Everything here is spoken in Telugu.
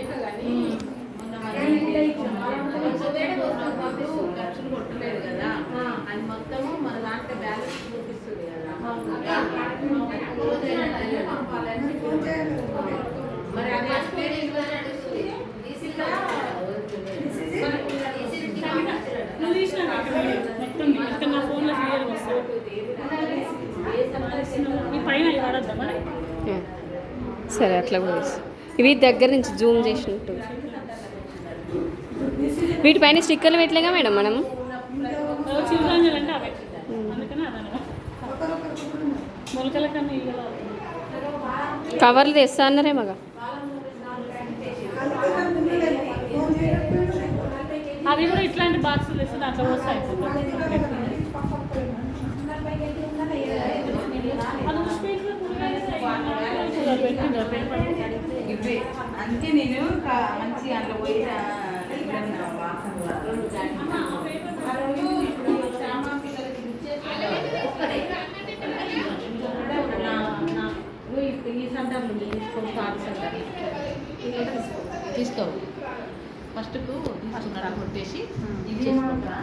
కానీ మొన్న ఖర్చులు కొట్టలేదు కదా అది మొత్తము మన దాంట్లో బ్యాలెన్స్ చూపిస్తుంది కదా మరి? అది మొత్తం సరే అట్లా కూడా ఇవి దగ్గర నుంచి జూమ్ చేసినట్టు. వీటిపైన స్టిక్కర్లు పెట్టలేగా మేడం మనం? కవర్లు తెస్తా అన్నారే మగ. అవి కూడా ఇట్లాంటి బాక్సులు తెస్తే దాంట్లో వస్తాయి. అది అందుకే నేను మంచి అందులో పోయి ఈ సందర్భం తీసుకో తీసుకో. ఫస్ట్కు తీసుకున్నాడు కొట్టేసి ఇది చేసుకుంటా.